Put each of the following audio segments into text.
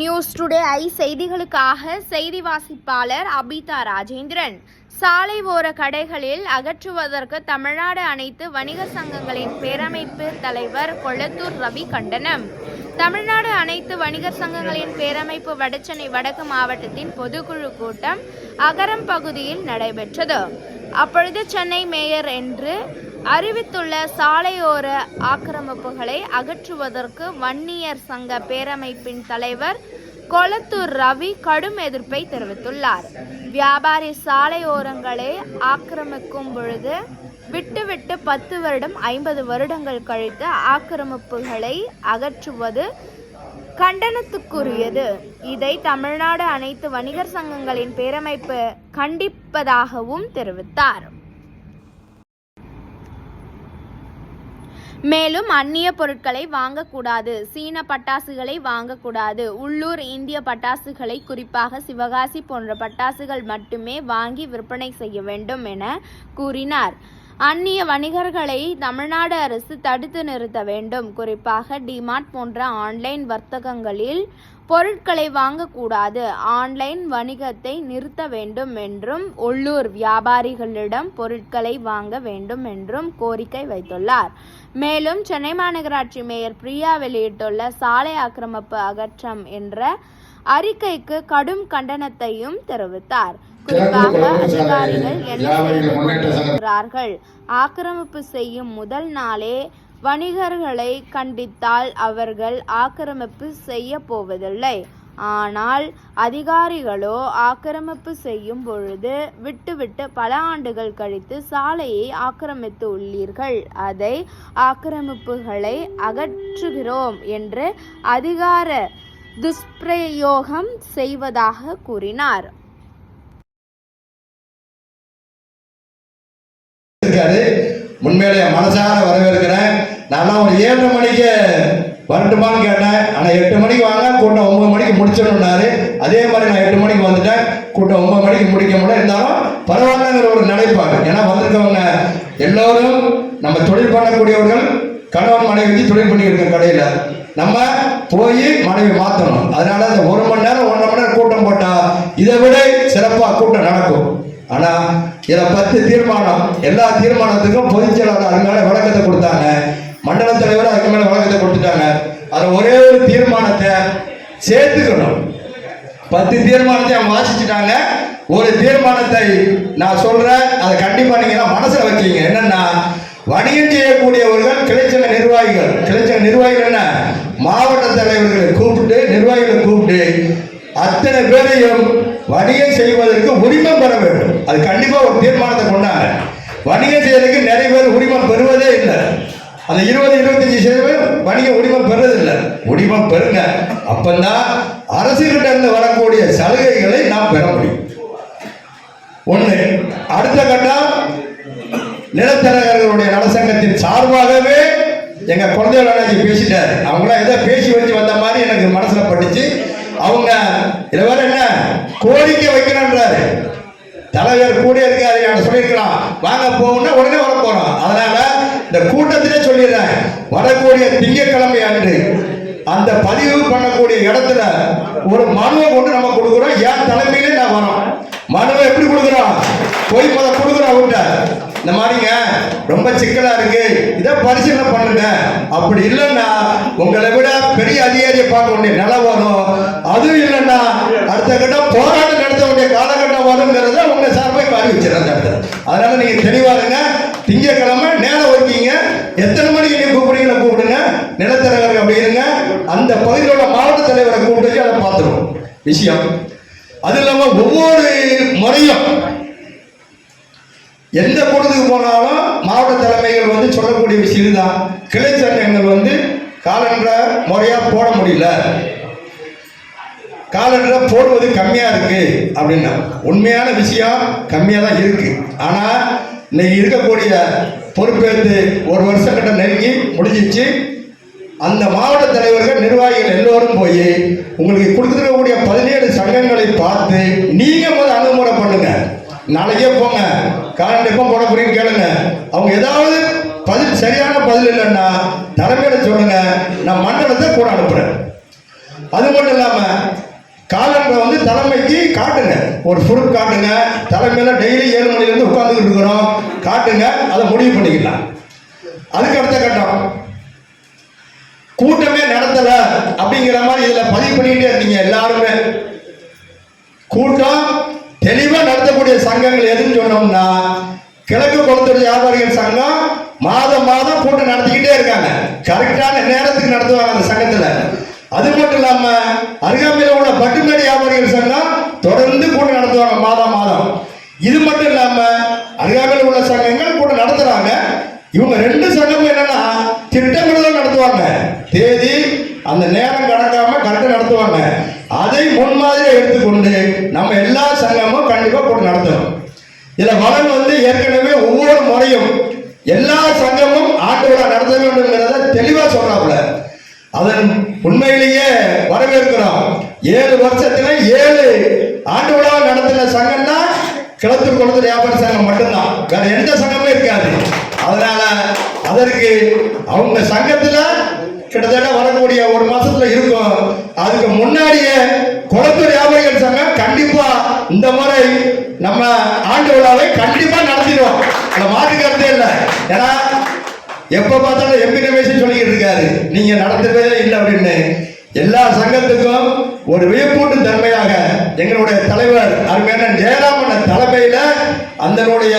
News today I செய்திகளுக்காக செய்தி வாசிப்பாளர் அபிதா ராஜேந்திரன். சாலை ஓர கடைகளில் அகற்றுவதற்கு தமிழ்நாடு அனைத்து வணிக சங்கங்களின் பேரமைப்பு தலைவர் கொளத்தூர் ரவி கண்டனம் தமிழ்நாடு அனைத்து வணிகர் சங்கங்களின் பேரமைப்பு வடசென்னை வடக்கு மாவட்டத்தின் பொதுக்குழு கூட்டம் அகரம் பகுதியில் நடைபெற்றது. அப்பொழுது சென்னை மேயர் என்று அறிவித்துள்ள சாலையோர ஆக்கிரமிப்புகளை அகற்றுவதற்கு வன்னியர் சங்க பேரமைப்பின் தலைவர் கொளத்தூர் ரவி கடும் எதிர்ப்பை தெரிவித்துள்ளார். வியாபாரி சாலையோரங்களை ஆக்கிரமிக்கும் பொழுது விட்டுவிட்டு பத்து வருடம் ஐம்பது வருடங்கள் கழித்து ஆக்கிரமிப்புகளை அகற்றுவது கண்டனத்துக்குரியது. இதை தமிழ்நாடு அனைத்து வணிகர் சங்கங்களின் பேரமைப்பு கண்டிப்பதாகவும் தெரிவித்தார். மேலும் அந்நிய பொருட்களை வாங்கக்கூடாது. சீன பட்டாசுகளை வாங்கக்கூடாது. உள்ளூர் இந்திய பட்டாசுகளை குறிப்பாக சிவகாசி போன்ற பட்டாசுகள் மட்டுமே வாங்கி விற்பனை செய்ய வேண்டும் என கூறினார். அந்நிய வணிகர்களை தமிழ்நாடு அரசு தடுத்து நிறுத்த வேண்டும். குறிப்பாக டிமார்ட் போன்ற ஆன்லைன் வர்த்தகங்களில் பொருட்களை வாங்கக்கூடாது. ஆன்லைன் வணிகத்தை நிறுத்த வேண்டும் என்றும் உள்ளூர் வியாபாரிகளிடம் பொருட்களை வாங்க வேண்டும் என்றும் கோரிக்கை வைத்துள்ளார். மேலும் சென்னை மாநகராட்சி மேயர் பிரியா வெளியிட்டுள்ள சாலை ஆக்கிரமிப்பு அகற்றம் என்ற அறிக்கைக்கு கடும் கண்டனத்தையும் தெரிவித்தார். குறிப்பாக அதிகாரிகள் என்ன ஆக்கிரமிப்பு செய்யும் முதல் நாளே வணிகர்களை கண்டித்தால் அவர்கள் ஆக்கிரமிப்பு செய்ய போவதில்லை. ஆனால் அதிகாரிகளோ ஆக்கிரமிப்பு செய்யும் பொழுது விட்டுவிட்டு பல ஆண்டுகள் கழித்து சாலையை ஆக்கிரமித்து உள்ளீர்கள். அதை ஆக்கிரமிப்புகளை அகற்றுகிறோம் என்று அதிகார துஷ்பிரயோகம் செய்வதாக கூறினார். உண்மையிலே மனசார வரவேற்கிறேன். நான்லாம் ஒரு ஏழு மணிக்கு வரட்டுமான்னு கேட்டேன். ஆனால் எட்டு மணிக்கு வாங்க கூட்டம் ஒன்பது மணிக்கு முடிச்சிடணும்னாரு. அதே மாதிரி நான் எட்டு மணிக்கு வந்துட்டேன். கூட்டம் ஒன்பது மணிக்கு முடிக்க முடியல. இருந்தாலும் பரவாயில்லங்கிற ஒரு நிலைப்பாடு. ஏன்னா வந்திருக்கவங்க எல்லோரும் நம்ம தொழில் பண்ணக்கூடியவர்கள் கணவன் மனைவிக்கு தொழில் பண்ணியிருக்கோம் கடையில். நம்ம போய் மனைவி மாற்றணும் அதனால அந்த ஒரு மணி நேரம் ஒன்றரை மணி நேரம் கூட்டம் போட்டால் இதை விட சிறப்பாக கூட்டம் நடக்கும். ஆனா இதை பத்து தீர்மானம். எல்லா தீர்மானத்துக்கும் பொதுச் செயலாளர் அது மேல விளக்கத்தை கொடுத்தாங்க. மண்டல தலைவர் அதுக்கு மேல விளக்கத்தை கொடுத்துட்டாங்க. அதுல ஒரே ஒரு தீர்மானத்தை சேர்த்துக்கணும். பத்து தீர்மானத்தை அவங்க வாசிச்சுட்டாங்க. ஒரு தீர்மானத்தை நான் சொல்றேன். அதை கண்டிப்பா நீங்க மனசுல வைக்கிறீங்க. என்னன்னா வணிகம் செய்யக்கூடியவர்கள் கிளைச்சங்க நிர்வாகிகள். கிளைச்சங்க நிர்வாகிகள் என்ன? மாவட்ட தலைவர்களை கூப்பிட்டு நிர்வாகிகளை கூப்பிட்டு அத்தனை பேரையும் வணிகம் செய்வதற்கு உரிமம் பெற வேண்டும். அது கண்டிப்பாக ஒரு தீர்மானத்தை கொண்டாங்க. வணிகம் செய்வதற்கு நிறைய பேர் உரிமம் பெறுவதே இல்லை. அந்த இருபது இருபத்தஞ்சு சதவீதம் வணிக உரிமம் பெறதில்லை உரிமம் பெறுங்க. அப்பந்தான் அரசுகிட்ட இருந்து வரக்கூடிய சலுகைகளை நாம் பெற முடியும். ஒண்ணு அடுத்த கட்டம் நிலத்தரகர்களுடைய நலசங்கத்தின் சார்பாகவே எங்க குழந்தைகள் அண்ணாச்சி பேசிட்டாரு. அவங்களாம் ஏதோ பேசி வச்சு வந்த மாதிரி எனக்கு மனசுல பட்டுச்சு. அவங்க இதுல வேற என்ன? கோரிக்கை வைக்கணும்ன்றாரு. தலைவர் கூட இருக்காரு நான் சொல்லியிருக்கலாம். வாங்க போகணும்னா உடனே வர போறோம். அதனால இந்த கூட்டத்திலே சொல்லிடுறேன். வரக்கூடிய திங்கக்கிழமை அன்று அந்த பதிவு பண்ணக்கூடிய இடத்துல ஒரு மனுவை கொண்டு நம்ம கொடுக்குறோம். என் தலைமையிலே நான் வரோம். மனுவை எப்படி கொடுக்குறோம்? போய் மத கொடுக்குறோம் அவர்கிட்ட. இந்த மாதிரிங்க ரொம்ப சிக்கலா இருக்கு. இதை பரிசீலனை பண்ணுங்க. அப்படி இல்லைன்னா உங்களை விட பெரிய அதிகாரியை பார்க்க வேண்டிய நிலை வரும். அதுவும் இல்லைன்னா அடுத்த கட்டம் போராட்டம் நடத்த வேண்டிய காலகட்டம் வருங்கிறத உங்களை சார்பாக அறிவிச்சிடறேன் அந்த இடத்துல. அதனால நீங்க தெளிவா இருங்க. திங்கக்கிழமை நேரம் ஒதுக்கிங்க. எத்தனை மணிக்கு நீங்க கூப்பிடுறீங்களோ கூப்பிடுங்க. நிலத்தரகர்கள் அப்படி இருங்க. அந்த பகுதியோட மாவட்ட தலைவரை கூப்பிட்டு அதை பார்த்துருவோம். விஷயம். அது இல்லாம ஒவ்வொரு முறையும் எந்த கூட்டத்துக்கு போனாலும் மாவட்ட தலைமைகள் வந்து சொல்லக்கூடிய விஷயம் தான் கிளை சங்கங்கள் வந்து காலண்டரை முறையாக போட முடியல. காலண்டரை போடுவது கம்மியாக இருக்கு அப்படின்னா. உண்மையான விஷயம் கம்மியாக தான் இருக்கு. ஆனால் இன்னைக்கு இருக்கக்கூடிய பொறுப்பேற்று ஒரு வருஷம் கிட்ட நெருங்கி முடிஞ்சிச்சு. அந்த மாவட்ட தலைவர்கள் நிர்வாகிகள் எல்லோரும் போய் உங்களுக்கு கொடுத்துருக்கக்கூடிய பதினேழு சங்கங்களை பார்த்து நீங்கள் முதல் அணுகுமுறை பண்ணுங்கள் நாளைக்கே போங்க. காலண்டர் எப்போ போட போறீங்கன்னு கேளுங்க. அவங்க ஏதாவது பதில் சரியான பதில் இல்லைன்னா தலைமையில சொல்லுங்க. நான் மண்டலத்தை கூட அனுப்புறேன். அது மட்டும் இல்லாம காலண்டரை வந்து தலைமைக்கு காட்டுங்க. ஒரு ப்ரூஃப் காட்டுங்க. தலைமையில டெய்லி ஏழு மணிலேருந்து உட்காந்துக்கிட்டு இருக்கிறோம். காட்டுங்க. அதை முடிவு பண்ணிக்கலாம். அதுக்கு அடுத்த கட்டம். கூட்டமே நடத்தல அப்படிங்கிற மாதிரி இதுல பதிவு பண்ணிக்கிட்டே இருக்கீங்க எல்லாருமே. கூட்டம் தெளிவா நடத்தக்கூடிய சங்கங்கள் எதுன்னு சொன்னோம்னா கிழக்கு குளத்தூர் வியாபாரிகள் சங்கம் மாதம் மாதம் கூட்டம் நடத்திக்கிட்டே இருக்காங்க. கரெக்டான நேரத்துக்கு நடத்துவாங்க அந்த சங்கத்துல. அது மட்டும் இல்லாம அருகாமையில் உள்ள பட்டுமேடு வியாபாரிகள் சங்கம் தொடர்ந்து கூட்டம் நடத்துவாங்க மாதம் மாதம். இது மட்டும் இல்லாம அருகாமையில் உள்ள சங்கங்கள் கூட்டம் நடத்துறாங்க. இவங்க ரெண்டு சங்கமும் என்னன்னா திட்டமிடுதல் நடத்துவாங்க தேதி அந்த நேரம் கடக்காம கரெக்டாக நடத்துவாங்க அதை முன்மாதிரியை எடுத்துக்கொண்டு நம்ம எல்லா சங்கமும் கண்டிப்பாக கூட்டம் நடத்தணும் இதுல மகன் வந்து ஏற்கனவே ஒவ்வொரு முறையும் எல்லா சங்கமும் ஆண்டு விழா நடத்த வேண்டும்ங்கிறத தெளிவா சொல்றாப்புல அதன் உண்மையிலேயே வரவேற்கிறோம் ஏழு வருஷத்துல ஏழு ஆண்டு விழா நடத்தின சங்கம்னா கிளத்தூர் வியாபார சங்கம் மட்டும்தான். வேற எந்த சங்கமும் இருக்காது. அதனால அதற்கு அவங்க சங்கத்துல கிட்டத்தட்ட வரக்கூடிய ஒரு மாசத்துல இருக்கும். அதுக்கு முன்னாடியே குளத்தூர் வியாபாரிகள் சங்கம் கண்டிப்பா இந்த முறை நம்ம ஆண்டு விழாவை கண்டிப்பா நடத்திடுவோம். அந்த மாற்றுக்கிறதே இல்லை. ஏன்னா எப்ப பார்த்தாலும் எம்பி ரமேஷன் சொல்லிக்கிட்டு இருக்காரு. நீங்க நடத்தவே இல்லை அப்படின்னு. எல்லா சங்கத்துக்கும் ஒரு விழிப்பூட்டு தன்மையாக எங்களுடைய தலைவர் அருமையான ஜெயராமன் தலைமையில அதனுடைய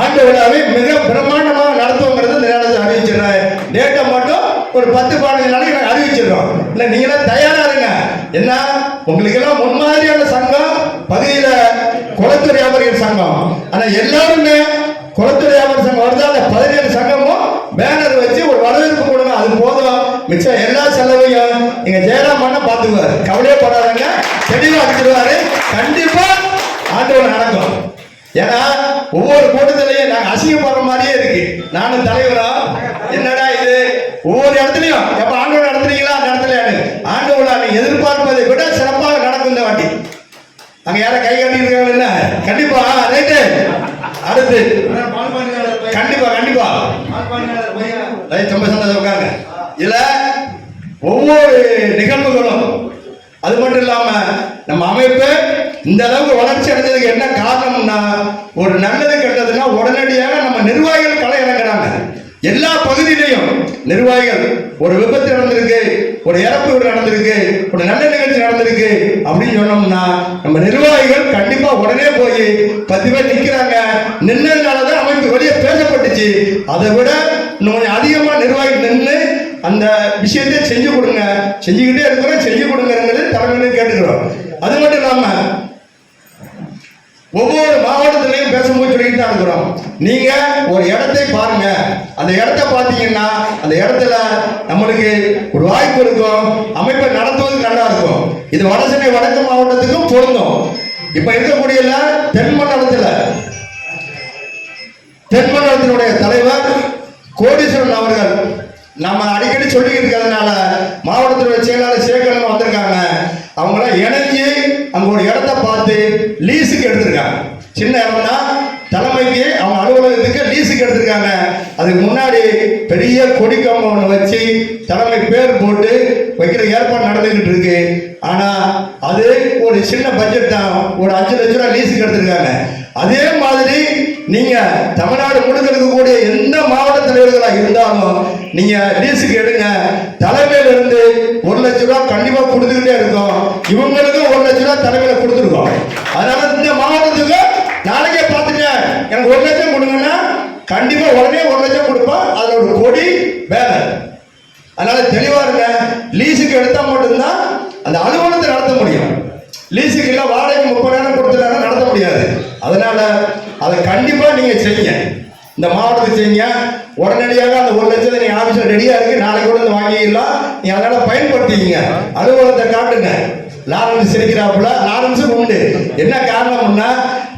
ஆண்டு விழாவை மிக பிரம்மாண்டமாக நடத்துவோங்கிறது இந்த நேரத்தில் அறிவிச்சிடுறேன் டேட்டை மட்டும் ஒரு பத்து பதினஞ்சு நாளைக்கு நாங்கள் அறிவிச்சிடுறோம் இல்லை நீங்களாம் தயாரா இருங்க. என்ன? உங்களுக்கு எல்லாம் முன்மாதிரியான சங்கம் பகுதியில குளத்துறை வியாபாரிகள் சங்கம். ஆனா எல்லாருமே குளத்துறை வியாபாரி சங்கம் வருது? அந்த பதினேழு சங்கமும் பேனர் வச்சு ஒரு வரவேற்பு கொடுங்க. அது போதும். மிச்சம் எல்லா எங்க ஜெயராம் அண்ணா பாத்துக்குவாரு. கவலையே படாதங்க. தெளிவா அடிச்சிருவாரு. கண்டிப்பா ஆண்டவன் நடக்கும். ஏன்னா ஒவ்வொரு கூட்டத்திலையும் நாங்க அசிங்கப்படுற மாதிரியே இருக்கு. நானும் தலைவரா என்னடா இது? ஒவ்வொரு இடத்துலயும் எப்ப ஆண்டவன் நடத்துறீங்களா? நடத்தலையான்னு ஆண்டவன் நீ எதிர்பார்ப்பதை விட சிறப்பாக நடக்கும் இந்த வாட்டி அங்க யாரும் கை கட்டி இருக்காங்க என்ன? கண்டிப்பா ரைட்டு. அடுத்து. கண்டிப்பா கண்டிப்பா. ரைட் ரொம்ப சந்தோஷம் உட்காருங்க. இதுல ஒவ்வொரு அது மட்டும் இல்லாம நம்ம அமைப்பு இந்த அளவுக்கு வளர்ச்சி அடைஞ்சதுக்கு என்ன காரணம்னா ஒரு நல்லது கெட்டதுன்னா உடனடியாக நம்ம நிர்வாகிகள் களை இறங்குறாங்க எல்லா பகுதியிலையும் நிர்வாகிகள் ஒரு விபத்து நடந்திருக்கு ஒரு இறப்பு நடந்திருக்கு ஒரு நல்ல நிகழ்ச்சி நடந்திருக்கு அப்படின்னு சொன்னோம்னா நம்ம நிர்வாகிகள் கண்டிப்பா உடனே போய் பத்து பேர் நிக்கிறாங்க. நின்னதுனாலதான் அமைப்பு வெளியே பேசப்பட்டுச்சு. அதை விட இன்னும் கொஞ்சம் அதிகமா நிர்வாகிகள் நின்று அந்த விஷயத்தை செஞ்சு கொடுங்க. செஞ்சுக்கிட்டே இருக்கிறோம் செஞ்சு கொடுங்கிறது தலைமையில கேட்டுக்கிறோம். அது மட்டும் இல்லாம ஒவ்வொரு மாவட்டத்திலையும் பேசும்போது சொல்லிட்டு தான் இருக்கிறோம். நீங்க ஒரு இடத்தை பாருங்க. அந்த இடத்த பார்த்தீங்கன்னா அந்த இடத்துல நம்மளுக்கு ஒரு வாய்ப்பு இருக்கும். அமைப்பை நடத்துவது நல்லா இருக்கும். இது வடசென்னை வடக்கு மாவட்டத்துக்கும் பொருந்தும். இப்ப இருக்கக்கூடிய தென் தென்மண்டலத்தினுடைய தென் மண்டலத்தினுடைய தலைவர் கோடீஸ்வரன் அவர்கள் நம்ம சொல்லி சொல்லிக்கிட்டு இருக்கிறதுனால மாவட்டத்தினுடைய செயலாளர் சேகரன் வந்திருக்காங்க. அவங்களாம் இணைஞ்சு அங்க ஒரு இடத்த பார்த்து லீஸுக்கு எடுத்திருக்காங்க. சின்ன இடம்னா தலைமைக்கு அவங்க அலுவலகத்துக்கு லீஸுக்கு எடுத்திருக்காங்க. அதுக்கு முன்னாடி பெரிய கொடி கம்பம் ஒன்று வச்சு தலைமை பேர் போட்டு வைக்கிற ஏற்பாடு நடந்துக்கிட்டு இருக்கு. ஆனால் அது ஒரு சின்ன பட்ஜெட் தான். ஒரு அஞ்சு லட்ச ரூபா லீஸுக்கு எடுத்திருக்காங்க. அதே மாதிரி நீங்க தமிழ்நாடு முழுக்க இருக்கக்கூடிய எந்த மாவட்ட தலைவர்களா இருந்தாலும் நீங்க லீஸுக்கு எடுங்க. தலைமையில இருந்து ஒரு லட்ச ரூபாய் கண்டிப்பா கொடுத்துக்கிட்டே இருக்கோம். இவங்களுக்கும் ஒரு லட்ச ரூபாய் தலைமையில கொடுத்துருக்கோம். அதனால இந்த மாவட்டத்துக்கு நாளைக்கே பார்த்துட்டேன் எனக்கு ஒரு லட்சம் கொடுங்கன்னா கண்டிப்பா உடனே ஒரு லட்சம் கொடுப்போம் அதுல ஒரு கொடி வேலை அதனால தெளிவா இருங்க. லீஸுக்கு எடுத்தா மட்டும்தான் அந்த அலுவலகத்தை நடத்த முடியும். லீஸுக்கு இல்ல வாடகை முப்பதாயிரம் கொடுத்துட்டாங்க முடியாது. அதனால அதை கண்டிப்பாக நீங்கள் செய்யுங்க. இந்த மாவட்டத்துக்கு செய்யுங்க. உடனடியாக அந்த ஒரு லட்சத்தை நீங்க ஆஃபீஸில் ரெடியாக இருக்கு. நாளைக்கு கூட வந்து வாங்கிக்கலாம் நீ அதனால் பயன்படுத்திக்கிங்க. அலுவலகத்தை காட்டுங்க. லாரன்ஸ் சிரிக்கிறாப்புல. லாரன்ஸும் உண்டு. என்ன காரணம்னா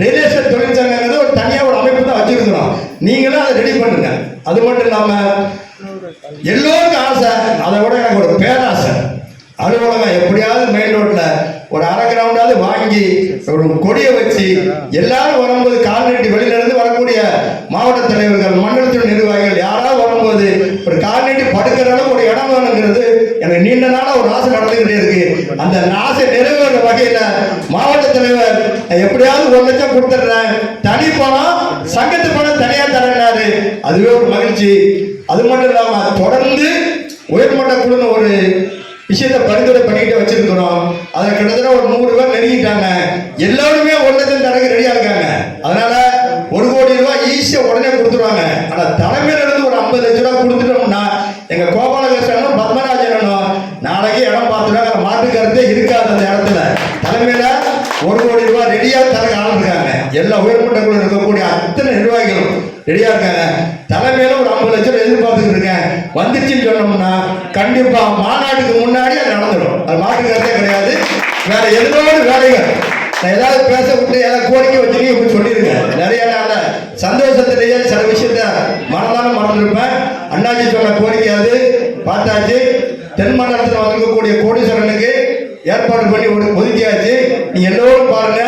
ரியல் எஸ்டேட் தொழிற்சங்கங்கிறது ஒரு தனியாக ஒரு அமைப்பு தான் வச்சிருக்கிறோம். நீங்களும் அதை ரெடி பண்ணுங்க. அது மட்டும் இல்லாம எல்லோருக்கும் ஆசை அதை விட எனக்கு ஒரு பேராசை. அலுவலகம் எப்படியாவது மெயின் ரோட்டில் ஒரு அரை கிரவுண்டாவது வாங்கி ஒரு கொடியை வச்சு எல்லாரும் வரும்போது கால் வெளியிலிருந்து வரக்கூடிய மாவட்ட தலைவர்கள் மண்டலத்தின் நிர்வாகிகள் யாராவது வரும்போது ஒரு கால் படுக்கிற அளவுக்கு ஒரு இடம் வேணுங்கிறது எனக்கு நீண்ட நாளாக ஒரு ஆசை நடந்துகிட்டே இருக்கு. அந்த ஆசை நிறைவேற வகையில மாவட்ட தலைவர் நான் எப்படியாவது ஒரு லட்சம் கொடுத்துட்றேன். தனி பணம் சங்கத்து பணம் தனியா தரேன்னாரு அதுவே ஒரு மகிழ்ச்சி. அது மட்டும் இல்லாம தொடர்ந்து உயர்மட்ட குழுன்னு ஒரு விஷயத்த பரிந்துரை பண்ணிக்கிட்டு வச்சிருக்கிறோம். அதை கிட்டத்தட்ட ஒரு நூறு ரூபாய் நெருங்கிட்டாங்க. எல்லாருமே ஒரு லட்சம் தரக்கு ரெடியா இருக்காங்க அதனால ஒரு கோடி ரூபாய் ஈஸியா உடனே கொடுத்துருவாங்க. ஆனா தலைமையில இருந்து ஒரு ஐம்பது லட்ச ரூபாய் கொடுத்துட்டோம்னா எங்க கோபாலகிருஷ்ணனும் பத்மராஜனும் நாளைக்கு இடம் பார்த்துட்டாங்க மாட்டு கருத்தே இருக்காது அந்த இடத்துல. தலைமையில ஒரு கோடி ரூபாய் ரெடியா தர ஆள் இருக்காங்க எல்லா உயர்மட்டங்களும் இருக்கக்கூடிய அத்தனை நிர்வாகிகளும் ரெடியா இருக்காங்க. தலைமையில ஒரு ஐம்பது லட்சம் எதிர்பார்த்து வந்துச்சுன்னு சொன்னோம்னா கண்டிப்பா மாநாட்டுக்கு முன்னாடி அது நடந்துடும். அது மாற்று கருத்தே கிடையாது. வேற எதோடு வேலைகள். நான் ஏதாவது பேச விட்டு ஏதாவது கோரிக்கை வச்சுருக்கீங்க இப்படி சொல்லிடுங்க நிறைய நான் சந்தோஷத்திலேயே சில விஷயத்த மனதான மறந்துருப்பேன். அண்ணாச்சி சொன்ன கோரிக்கை அது. பார்த்தாச்சு. தென் மண்டலத்தில் வந்திருக்கக்கூடிய கோடீஸ்வரனுக்கு ஏற்பாடு பண்ணி ஒடு- ஒதுக்கியாச்சு. நீ எல்லோரும் பாருங்க.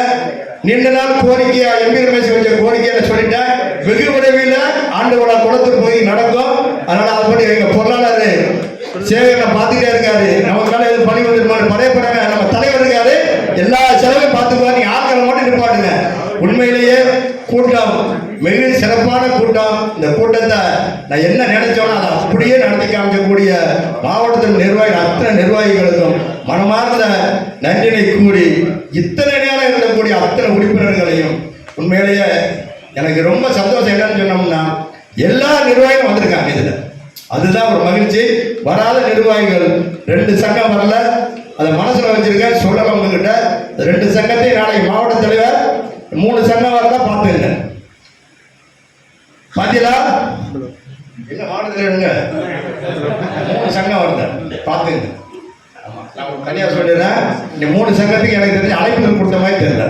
நீண்ட நாள் கோரிக்கையா எம்பி ரமேஷ் வச்ச கோரிக்கையை சொல்லிட்டேன். வெகு விரைவில் ஆண்டு விழா குளத்தூர் போய் நடக்கும். அதனால அது பற்றி எங்க பொருளாளர். சேவைகளை பார்த்துக்கிட்டே இருக்காரு. நமக்கு எதுவும் பணி வந்துருமான்னு படையப்படாங்க நம்ம தலைவர் இருக்காரு. எல்லா செலவையும் பார்த்துக்குவார். நீங்க ஆட்களை மட்டும் நிப்பாட்டுங்க உண்மையிலேயே கூட்டம் மிக சிறப்பான கூட்டம். இந்த கூட்டத்தை நான் என்ன நினைச்சோனோ அதை அப்படியே நடத்தி காமிக்கக்கூடிய மாவட்டத்தின் நிர்வாகி அத்தனை நிர்வாகிகளுக்கும் மனமார்ந்த நன்றினை கூறி இத்தனை நேரம் இருக்கக்கூடிய அத்தனை உறுப்பினர்களையும் உண்மையிலேயே எனக்கு ரொம்ப சந்தோஷம் என்னன்னு சொன்னோம்னா எல்லா நிர்வாகிகளும் வந்திருக்காங்க இதுல. அதுதான் ஒரு மகிழ்ச்சி. வராத நிர்வாகிகள் ரெண்டு சங்கம் வரல. அதை மனசுல வச்சிருக்க சொல்லலாம் உங்ககிட்ட. ரெண்டு சங்கத்தையும் நாளைக்கு மாவட்ட தலைவர் மூணு சங்கம் வரதா பார்த்துங்க பாத்தீங்களா? இல்ல மாவட்ட தலைவருங்க மூணு சங்கம் வருது. பார்த்துங்க நான் தனியா சொல்லிடுறேன். இந்த மூணு சங்கத்துக்கு எனக்கு தெரிஞ்சு அழைப்பு கொடுத்த மாதிரி தெரியல.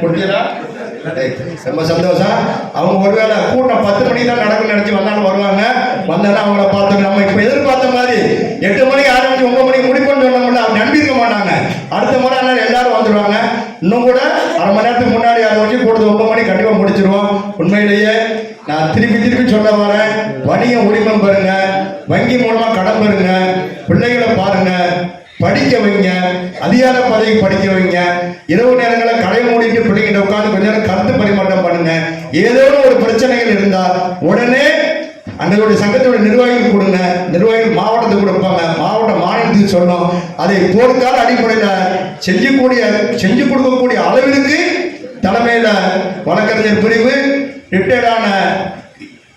கொடுத்தீங்களா ரொம்ப சந்தோஷம். அவங்க ஒருவேளை கூட்டம் பத்து மணிக்கு தான் நடக்கும் நினைச்சு வந்தாலும் வருவாங்க. வந்தாலும் அவங்கள பார்த்து நம்ம இப்ப எதிர்பார்த்த மாதிரி எட்டு மணிக்கு ஆரம்பிச்சு ஒன்பது மணிக்கு முடிப்போம்னு சொன்னோம்ல அவங்க நம்பியிருக்க மாட்டாங்க. அடுத்த முறை ஆனால் எல்லாரும் வந்துடுவாங்க இன்னும் கூட அரை மணி நேரத்துக்கு முன்னாடி அதை வச்சு கூடுதல் ஒன்பது மணிக்கு கண்டிப்பா முடிச்சிருவோம். உண்மையிலேயே நான் திருப்பி திருப்பி சொல்ல வரேன். வணிக உரிமம் பெறுங்க. வங்கி மூலமா கடன் பெறுங்க. பிள்ளைகளை பாருங்க. படிக்க வைங்க அதிகார பதவி படிக்க வைங்க. இரவு நேரங்களில் கடை மூடிட்டு பிள்ளைங்கிட்ட உட்காந்து கொஞ்ச நேரம் கருத்து பரிமாற்றம் பண்ணுங்க. ஏதோ ஒரு பிரச்சனைகள் இருந்தால் உடனே அங்களுடைய சங்கத்தோட நிர்வாகிகள் கொடுங்க. நிர்வாகிகள் மாவட்டத்துக்கு கொடுப்பாங்க. மாவட்ட மாநிலத்துக்கு சொன்னோம் அதை போர்க்கால அடிப்படையில் செஞ்சக்கூடிய செஞ்சு கொடுக்கக்கூடிய அளவிற்கு தலைமையில் வழக்கறிஞர் பிரிவு ரிட்டையர்டான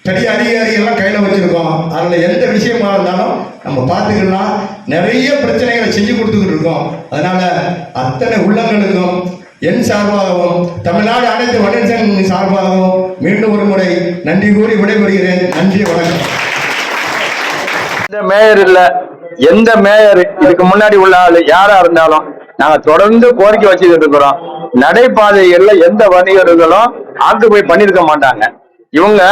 பெரிய அதிகாரிகள்லாம் கையில் வச்சிருக்கோம். அதில் எந்த விஷயமா இருந்தாலும் நம்ம பார்த்துக்கலாம் நிறைய பிரச்சனைகளை செஞ்சு கொடுத்துக்கிட்டு இருக்கோம். அதனால அத்தனை உள்ளங்களுக்கும் என் சார்பாகவும் தமிழ்நாடு அனைத்து வணிக சார்பாகவும் மீண்டும் ஒரு முறை நன்றி கூறி விடைபெறுகிறேன். நன்றி வணக்கம். எந்த மேயர் இல்ல. எந்த மேயர்? இதுக்கு முன்னாடி உள்ள ஆளு யாரா இருந்தாலும் நாங்க தொடர்ந்து கோரிக்கை வச்சுக்கிட்டு இருக்கிறோம். நடைபாதைகள்ல எந்த வணிகர்களும் போய் பண்ணிருக்க மாட்டாங்க. இவங்க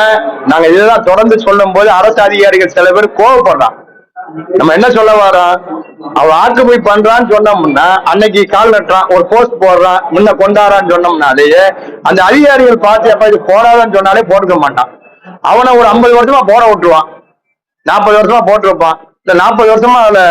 நாங்க இதெல்லாம் தொடர்ந்து சொல்லும் போது அரசு அதிகாரிகள் சில பேர் கோவப்படுறான் நம்ம என்ன சொல்ல வரோம் அவன் ஆக்குபை பண்றான்னு சொன்னோம்னா அன்னைக்கு கால் நட்டுறான் ஒரு போஸ்ட் போடுறான் முன்ன கொண்டாடுறான்னு சொன்னோம்னாலேயே அந்த அதிகாரிகள் பார்த்து எப்ப இது போடாதான்னு சொன்னாலே போட்டுக்க மாட்டான். அவனை ஒரு ஐம்பது வருஷமா போட விட்டுருவான். நாற்பது வருஷமா போட்டிருப்பான். இந்த நாற்பது வருஷமா அதுல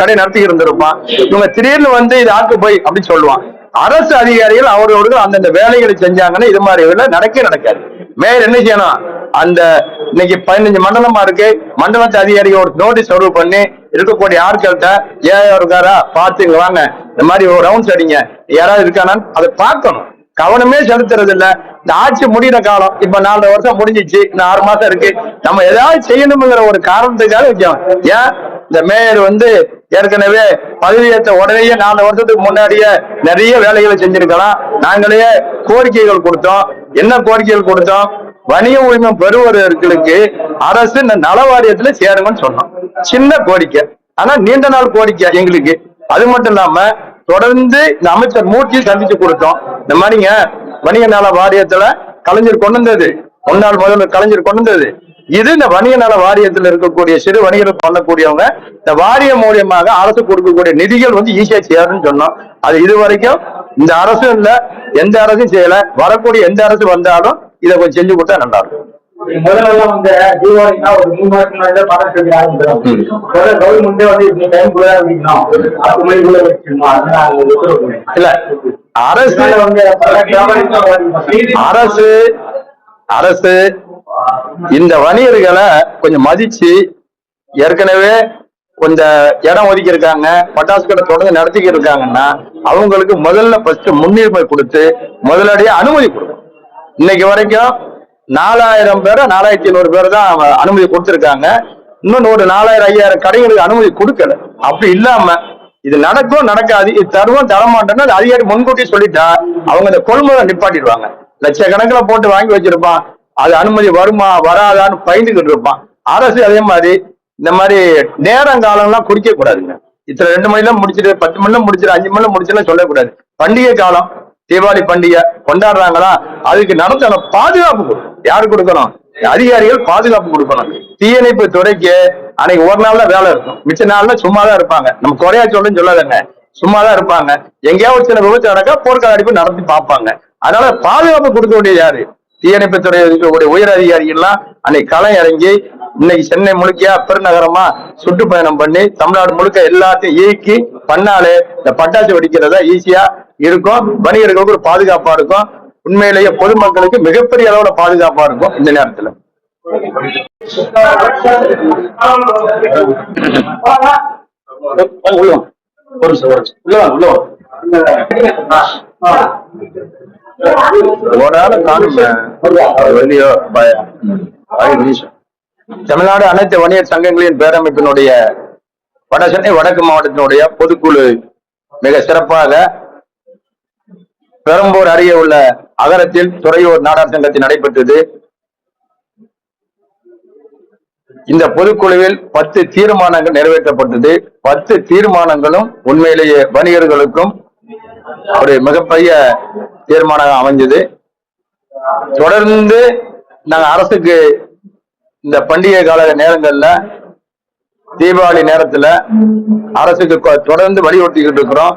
கடை நடத்தி இருந்திருப்பான். இவங்க திடீர்னு வந்து இது ஆக்கு போய் அப்படின்னு சொல்லுவான். அரசு அதிகாரிகள் அவரவர்கள் அந்தந்த வேலைகளை செஞ்சாங்கன்னா இது மாதிரி நடக்க நடக்கவே நடக்காது. மேயர் என்ன செய்யணும்? அந்த இன்னைக்கு பதினஞ்சு மண்டலமா இருக்கு. மண்டலத்து அதிகாரிகள் ஒரு நோட்டீஸ் சர்வ் பண்ணி இருக்கக்கூடிய ஆட்கள்கிட்ட ஏஐ இருக்காரா? பார்த்து இங்க வாங்க. இந்த மாதிரி ஒரு ரவுண்ட்ஸ் அடிங்க. யாராவது இருக்கானான்னு அதை பார்க்கணும். கவனமே செலுத்துறது இல்ல. இந்த ஆட்சி முடிகிற காலம் இப்ப நாலு வருஷம் முடிஞ்சிச்சு. இன்னும் ஆறு மாசம் இருக்கு. நம்ம ஏதாவது செய்யணுங்கிற ஒரு காரணத்துக்காக வைக்கணும். ஏன்? இந்த மேயர் வந்து ஏற்கனவே பதவியேற்ற உடனேயே நாலு வருஷத்துக்கு முன்னாடியே நிறைய வேலைகளை செஞ்சிருக்கலாம். நாங்களே கோரிக்கைகள் கொடுத்தோம். என்ன கோரிக்கைகள் கொடுத்தோம்? வணிக உரிமை பெறுவர்களுக்கு அரசு இந்த நல வாரியத்துல சேருங்கன்னு சொன்னோம். சின்ன கோரிக்கை. ஆனா நீண்ட நாள் கோரிக்கை எங்களுக்கு. அது மட்டும் இல்லாம தொடர்ந்து இந்த அமைச்சர் மூர்த்தியை சந்திச்சு கொடுத்தோம். இந்த மாதிரிங்க வணிக நல வாரியத்துல கலைஞர் கொண்டு வந்தது. முன்னாள் முதல்வர் கலைஞர் கொண்டு வந்தது. இது இந்த வணிக நல வாரியத்துல இருக்கக்கூடிய சிறு வணிகர்கள் பண்ணக்கூடியவங்க இந்த வாரியம் மூலியமாக அரசு கொடுக்கக்கூடிய நிதிகள் வந்து ஈஸியா சேரும்னு சொன்னோம். அது இது வரைக்கும் இந்த அரசும் இல்ல எந்த அரசும் செய்யல. வரக்கூடிய எந்த அரசு வந்தாலும் இதை கொஞ்சம் செஞ்சு கொடுத்தா நல்லா இருக்கும் முதல்ல வந்து தீபாவளினா ஒரு மூணு முன்னாடி கவர்மெண்டே இந்த டைம் பத்து மணிக்குள்ள. இல்ல அரசு அரசு அரசு இந்த வணிகர்களை கொஞ்சம் மதிச்சு ஏற்கனவே கொஞ்சம் இடம் ஒதுக்கி இருக்காங்க பட்டாசு கடை தொடர்ந்து நடத்திக்கிட்டு இருக்காங்கன்னா அவங்களுக்கு முதல்ல ஃபர்ஸ்ட் முன்னுரிமை கொடுத்து முதலடியாக அனுமதி கொடுக்கணும். இன்னைக்கு வரைக்கும் நாலாயிரம் பேர் நாலாயிரத்தி ஐநூறு பேர் தான் அனுமதி கொடுத்துருக்காங்க. இன்னும் ஒரு நாலாயிரம் ஐயாயிரம் கடைகளுக்கு அனுமதி கொடுக்கல. அப்படி இல்லாம இது நடக்கும் நடக்காது இது தருவோம் தரமாட்டேன்னா அது அதிகாரி முன்கூட்டியே சொல்லிட்டா அவங்க இந்த கொள்முதலை நிப்பாட்டிடுவாங்க. லட்சக்கணக்கில் போட்டு வாங்கி வச்சிருப்பான். அது அனுமதி வருமா வராதான்னு பயந்துகிட்டு இருப்பான். அரசு அதே மாதிரி இந்த மாதிரி நேரங்காலம்லாம் குடிக்க கூடாதுங்க. இத்தனை ரெண்டு மணில முடிச்சிட்டு பத்து மணில முடிச்சிட்டு அஞ்சு மணில முடிச்சிடலாம் சொல்லக்கூடாது. பண்டிகை காலம் தீபாவளி பண்டிகை கொண்டாடுறாங்களா? அதுக்கு நடத்த பாதுகாப்பு கொடுக்கணும் யாரு கொடுக்கணும்? அதிகாரிகள் பாதுகாப்பு கொடுக்கணும். தீயணைப்பு துறைக்கு அன்னைக்கு ஒரு நாள்ல வேலை இருக்கும். மிச்ச நாள்ல சும்மா தான் இருப்பாங்க. நம்ம குறையா சொல்லுன்னு சொல்லாதங்க சும்மா தான் இருப்பாங்க. எங்கேயாவது சின்ன விபத்து நடக்க போர்க்கால அடிப்பு நடத்தி பார்ப்பாங்க. அதனால பாதுகாப்பு கொடுக்க வேண்டிய யாரு? தீயணைப்பு துறை இருக்கக்கூடிய உயர் அதிகாரிகள்லாம் அன்னைக்கு களம் இறங்கி இன்னைக்கு சென்னை முழுக்கையா பெருநகரமா சுற்றுப்பயணம் பண்ணி தமிழ்நாடு முழுக்க எல்லாத்தையும் இயக்கி பண்ணாலே இந்த பட்டாசு வெடிக்கிறதா ஈஸியா இருக்கும். வணிகர்களுக்கு ஒரு பாதுகாப்பா இருக்கும். உண்மையிலேயே பொதுமக்களுக்கு மிகப்பெரிய அளவுல பாதுகாப்பா இருக்கும் இந்த நேரத்துல. ஒரு ஆளை காணுங்க. வெளியோ பய- நிமிஷம். தமிழ்நாடு அனைத்து வணிகர் சங்கங்களின் பேரமைப்பினுடைய வட சென்னை வடக்கு மாவட்டத்தினுடைய பொதுக்குழு மிக சிறப்பாக பெரம்பூர் அருகே உள்ள அகரத்தில் துறையூர் நாடார் சங்கத்தில் நடைபெற்றது. இந்த பொதுக்குழுவில் பத்து தீர்மானங்கள் நிறைவேற்றப்பட்டது. பத்து தீர்மானங்களும் உண்மையிலேயே வணிகர்களுக்கும் ஒரு மிகப்பெரிய தீர்மானம் அமைஞ்சது. தொடர்ந்து நாங்கள் அரசுக்கு இந்த பண்டிகை கால நேரங்கள்ல தீபாவளி நேரத்துல அரசுக்கு தொடர்ந்து வலியுறுத்திக்கிட்டு இருக்கிறோம்.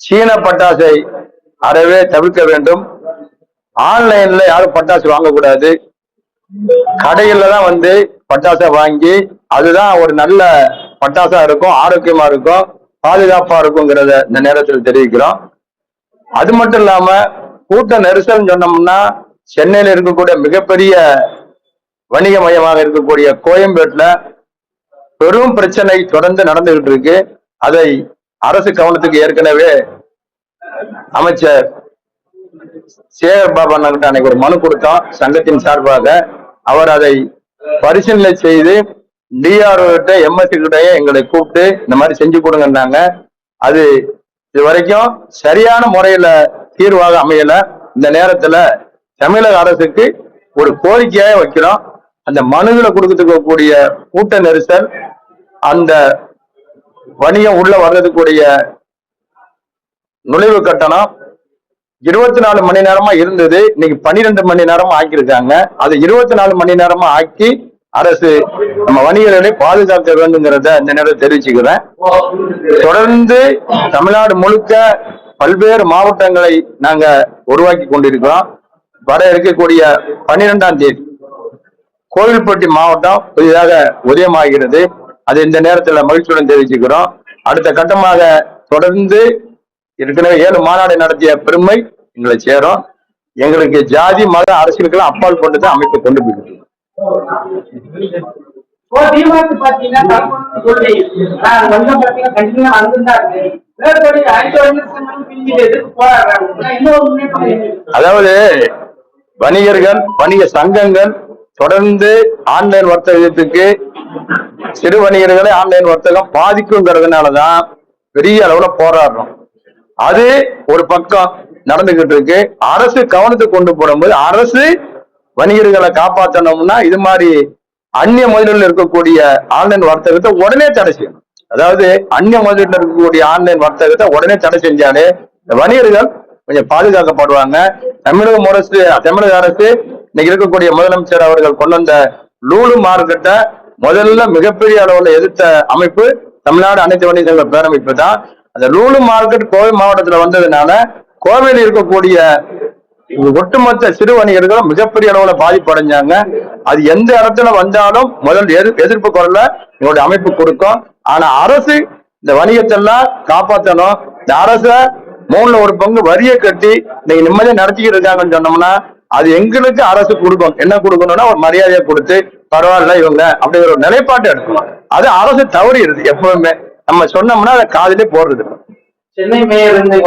சீன பட்டாசை அறவே தவிர்க்க வேண்டும். ஆன்லைன்ல யாரும் பட்டாசு வாங்கக்கூடாது. கடையில தான் வந்து பட்டாசை வாங்கி அதுதான் ஒரு நல்ல பட்டாசா இருக்கும் ஆரோக்கியமா இருக்கும் பாதுகாப்பா இருக்குங்கிறத இந்த நேரத்தில் தெரிவிக்கிறோம். அது மட்டும் இல்லாம கூட்ட நெரிசல் சொன்னோம்னா சென்னையில இருக்கக்கூடிய மிகப்பெரிய வணிக மையமாக இருக்கக்கூடிய கோயம்பேட்டில் பெரும் பிரச்சனை தொடர்ந்து நடந்துகிட்டு இருக்கு அதை அரசு கவனத்துக்கு ஏற்கனவே அமைச்சர் சேகர் பாபா அன்னைக்கு ஒரு மனு கொடுத்தோம் சங்கத்தின் சார்பாக அவர் அதை பரிசீலனை செய்து டிஆர்ஓ கிட்ட எம்எஸ்சி கிட்டயே எங்களை கூப்பிட்டு இந்த மாதிரி செஞ்சு கொடுங்கன்னாங்க. அது இது வரைக்கும் சரியான முறையில தீர்வாக அமையல. இந்த நேரத்துல தமிழக அரசுக்கு ஒரு கோரிக்கையாக வைக்கிறோம். அந்த மனுகளை கொடுக்கறதுக்கூடிய கூட்ட நெரிசல் அந்த வணிகம் உள்ள வர்றதுக்குரிய நுழைவு கட்டணம் இருபத்தி நாலு மணி நேரமா இருந்தது. இன்னைக்கு பன்னிரெண்டு மணி நேரமா ஆக்கியிருக்காங்க. அது இருபத்தி நாலு மணி நேரமா ஆக்கி அரசு நம்ம வணிகர்களை பாதுகாக்க வேண்டுங்கிறத இந்த நேரம் தெரிவிச்சுக்கிறேன். தொடர்ந்து தமிழ்நாடு முழுக்க பல்வேறு மாவட்டங்களை நாங்க உருவாக்கி கொண்டிருக்கிறோம். வர இருக்கக்கூடிய பன்னிரெண்டாம் தேதி. கோவில்பட்டி மாவட்டம் புதிதாக உதயமாகிறது. அது இந்த நேரத்துல மகிழ்ச்சியுடன் தெரிவிச்சுக்கிறோம். அடுத்த கட்டமாக தொடர்ந்து ஏற்கனவே ஏழு மாநாடு நடத்திய பெருமை எங்களை சேரும். எங்களுக்கு ஜாதி மத அரசியலுக்கெல்லாம் அப்பால் கொண்டு தான் அமைப்பு கொண்டு இல்லை. அதாவது வணிகர்கள் வணிக சங்கங்கள் தொடர்ந்து ஆன்லைன் வர்த்தகத்துக்கு சிறு வணிகர்களை ஆன்லைன் வர்த்தகம் பாதிக்குங்கிறதுனாலதான் பெரிய அளவுல போராடுறோம். அது ஒரு பக்கம் நடந்துகிட்டு இருக்கு அரசு கவனத்துக்கு கொண்டு போடும்போது அரசு வணிகர்களை காப்பாற்றணும்னா இது மாதிரி அந்நிய முதலீடுல இருக்கக்கூடிய ஆன்லைன் வர்த்தகத்தை உடனே தடை செய்யணும். அதாவது அந்நிய முதலீடுல இருக்கக்கூடிய ஆன்லைன் வர்த்தகத்தை உடனே தடை செஞ்சாலே இந்த வணிகர்கள் கொஞ்சம் பாதுகாக்கப்படுவாங்க. தமிழக முரசு தமிழக அரசு இன்னைக்கு இருக்கக்கூடிய முதலமைச்சர் அவர்கள் கொண்டு வந்த லூலு மார்க்கெட்டை முதல்ல மிகப்பெரிய அளவுல எதிர்த்த அமைப்பு தமிழ்நாடு அனைத்து வணிக சங்க பேரமைப்பு தான். அந்த லூலு மார்க்கெட் கோவை மாவட்டத்துல வந்ததுனால கோவையில் இருக்கக்கூடிய ஒட்டுமொத்த சிறு வணிகர்களும் மிகப்பெரிய அளவுல பாதிப்படைஞ்சாங்க அது எந்த இடத்துல வந்தாலும் முதல் எதிர் எதிர்ப்பு குரல எங்களுடைய அமைப்பு கொடுக்கும். ஆனா அரசு இந்த வணிகத்தெல்லாம் காப்பாற்றணும் இந்த அரச மூணுல ஒரு பங்கு வரியை கட்டி இன்னைக்கு நிம்மதியா நடத்திக்கிட்டு இருக்காங்கன்னு சொன்னோம்னா அது எங்களுக்கு அரசு கொடுக்கும். என்ன கொடுக்கணும்னா ஒரு மரியாதையை கொடுத்து பரவாயில்ல இவங்க அப்படிங்கிற ஒரு நிலைப்பாட்டை எடுக்கணும் அது அரசு தவறிடுது எப்பவுமே. நம்ம சொன்னோம்னா அதை காதிலே போடுறது. சென்னை மேயர் இருந்து